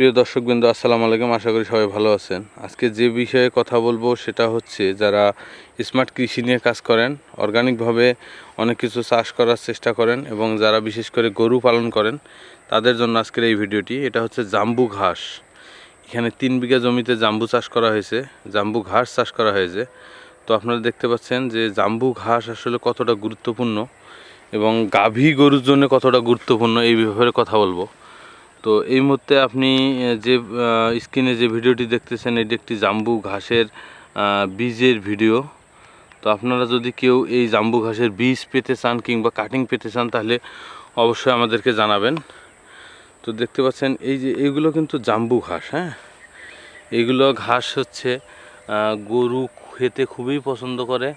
প্রিয় দর্শকবৃন্দ, আসসালামু আলাইকুম। আশা করি সবাই ভালো আছেন। আজকে যে বিষয়ে কথা বলব সেটা হচ্ছে যারা স্মার্ট কৃষি নিয়ে কাজ করেন, অর্গানিকভাবে অনেক কিছু চাষ করার চেষ্টা করেন এবং যারা বিশেষ করে গরু পালন করেন, তাদের জন্য আজকের এই ভিডিওটি। এটা হচ্ছে জাম্বু ঘাস। এখানে তিন বিঘা জমিতে জাম্বু চাষ করা হয়েছে, জাম্বু ঘাস চাষ করা হয়েছে। তো আপনারা দেখতে পাচ্ছেন যে জাম্বু ঘাস আসলে কতটা গুরুত্বপূর্ণ এবং গাভী গরুর জন্য কতটা গুরুত্বপূর্ণ এই ব্যাপারে কথা বলব। তো এই মুহূর্তে আপনি যে স্ক্রিনে যে ভিডিওটি দেখতেছেন, এটি একটি জাম্বু ঘাসের বীজের ভিডিও। তো আপনারা যদি কেউ এই জাম্বু ঘাসের বীজ পেতে চান কিংবা কাটিং পেতে চান, তাহলে অবশ্যই আমাদেরকে জানাবেন। তো দেখতে পাচ্ছেন, এই যে এইগুলো কিন্তু জাম্বু ঘাস হ্যাঁ? এইগুলো ঘাস হচ্ছে গরু খেতে খুবই পছন্দ করে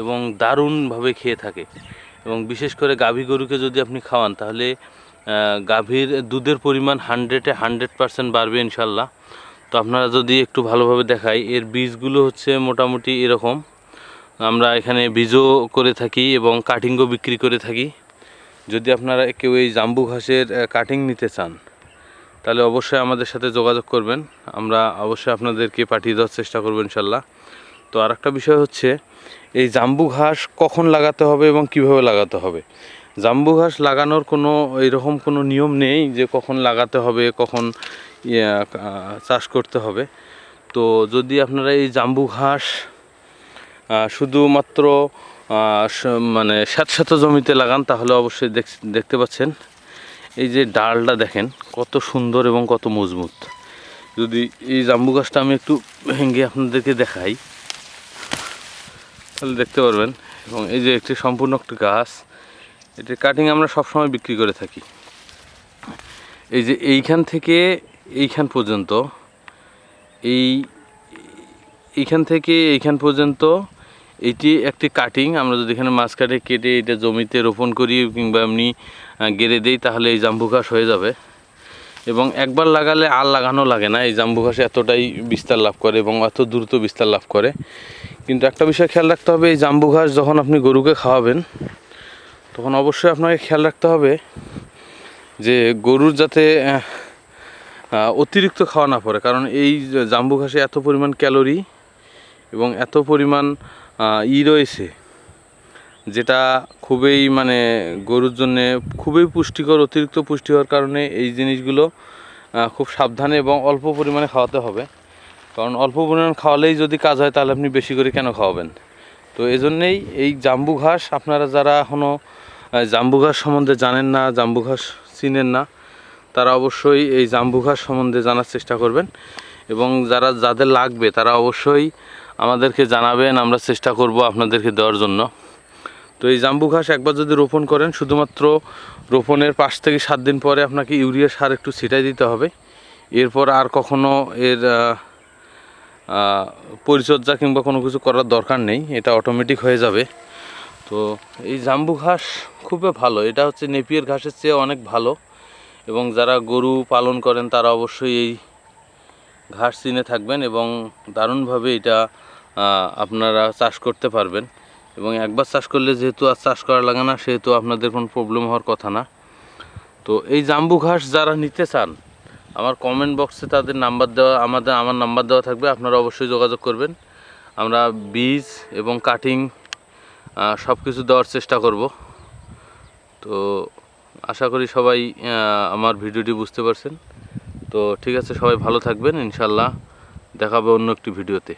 এবং দারুণভাবে খেয়ে থাকে। এবং বিশেষ করে গাভী গরুকে যদি আপনি খাওয়ান, তাহলে গাভীর দুধের পরিমাণ হান্ড্রেডে হান্ড্রেড পারসেন্ট বাড়বে ইনশাল্লাহ। তো আপনারা যদি একটু ভালোভাবে দেখাই, এর বীজগুলো হচ্ছে মোটামুটি এরকম। আমরা এখানে বীজও করে থাকি এবং কাটিংও বিক্রি করে থাকি। যদি আপনারা কেউ এই জাম্বু ঘাসের কাটিং নিতে চান, তাহলে অবশ্যই আমাদের সাথে যোগাযোগ করবেন। আমরা অবশ্যই আপনাদেরকে পাঠিয়ে দেওয়ার চেষ্টা করব ইনশাল্লাহ। তো আর বিষয় হচ্ছে, এই জাম্বু ঘাস কখন লাগাতে হবে এবং কীভাবে লাগাতে হবে? জাম্বু ঘাস লাগানোর কোনো এরকম কোনো নিয়ম নেই যে কখন লাগাতে হবে, কখন চাষ করতে হবে। তো যদি আপনারা এই জাম্বু ঘাস শুধুমাত্র মানে স্যাঁতস্যাঁত জমিতে লাগান, তাহলে অবশ্যই দেখ- দেখতে পাচ্ছেন। এই যে ডালটা দেখেন, কত সুন্দর এবং কত মজবুত। যদি এই জাম্বু গাছটা আমি একটু ভেঙে আপনাদেরকে দেখাই, তাহলে দেখতে পারবেন। এবং এই যে একটি সম্পূর্ণ একটি গাছ এটির কাটিং আমরা সবসময় বিক্রি করে থাকি। এই যে এইখান থেকে এইখান পর্যন্ত, এই, এইখান থেকে এইখান পর্যন্ত এটি একটি কাটিং আমরা যদি এখানে মাছ কাটে কেটে এটা জমিতে রোপণ করি কিংবা এমনি গেড়ে দিই, তাহলে এই জাম্বু ঘাস হয়ে যাবে। এবং একবার লাগালে আর লাগানো লাগে না, এই জাম্বু ঘাস এতটাই বিস্তার লাভ করে এবং এত দ্রুত বিস্তার লাভ করে। কিন্তু একটা বিষয় খেয়াল রাখতে হবে, এই জাম্বু ঘাস যখন আপনি গরুকে খাওয়াবেন তখন অবশ্যই আপনাকে খেয়াল রাখতে হবে যে গরুর যাতে অতিরিক্ত খাওয়া না পড়ে। কারণ এই জাম্বু ঘাসে এত পরিমাণ ক্যালোরি এবং এত পরিমাণ ই রয়েছে, যেটা খুবই মানে গরুর জন্যে খুবই পুষ্টিকর, অতিরিক্ত পুষ্টি হওয়ার কারণে এই জিনিসগুলো খুব সাবধানে এবং অল্প পরিমাণে খাওয়াতে হবে। কারণ অল্প পরিমাণ খাওয়ালেই যদি কাজ হয়, তাহলে আপনি বেশি করে কেন খাওয়াবেন? তো এই জন্যেই এই জাম্বু ঘাস আপনারা যারা এখনও জাম্বু ঘাস সম্বন্ধে জানেন না, জাম্বু ঘাস চিনেন না, তারা অবশ্যই এই জাম্বু ঘাস সম্বন্ধে জানার চেষ্টা করবেন। এবং যারা, যাদের লাগবে, তারা অবশ্যই আমাদেরকে জানাবেন, আমরা চেষ্টা করব আপনাদেরকে দেওয়ার জন্য। তো এই জাম্বু ঘাস একবার যদি রোপণ করেন, শুধুমাত্র রোপণের পাঁচ থেকে সাত দিন পরে আপনাকে ইউরিয়া সার একটু ছিটাই দিতে হবে। এরপর আর কখনো এর পরিচর্যা কিংবা কোনো কিছু করার দরকার নেই, এটা অটোমেটিক হয়ে যাবে। তো এই জাম্বু ঘাস খুবই ভালো, এটা হচ্ছে নেপিয়ার ঘাসের চেয়ে অনেক ভালো। এবং যারা গরু পালন করেন, তারা অবশ্যই এই ঘাস চিনে থাকবেন এবং দারুণভাবে এটা আপনারা চাষ করতে পারবেন। এবং একবার চাষ করলে যেহেতু আর চাষ করা লাগে না, সেহেতু আপনাদের কোনো প্রবলেম হওয়ার কথা না। তো এই জাম্বু ঘাস যারা নিতে চান আমার কমেন্ট বক্সে তাদের নাম্বার দেওয়া, আমাদের, আমার নাম্বার দেওয়া থাকবে, আপনারা অবশ্যই যোগাযোগ করবেন। আমরা বীজ এবং কাটিং সব কিছু দেওয়ার চেষ্টা করব। তো আশা করি সবাই আমার ভিডিওটি বুঝতে পারছেন। তো ঠিক আছে, সবাই ভালো থাকবেন ইনশাল্লাহ দেখাবে অন্য একটি ভিডিওতে।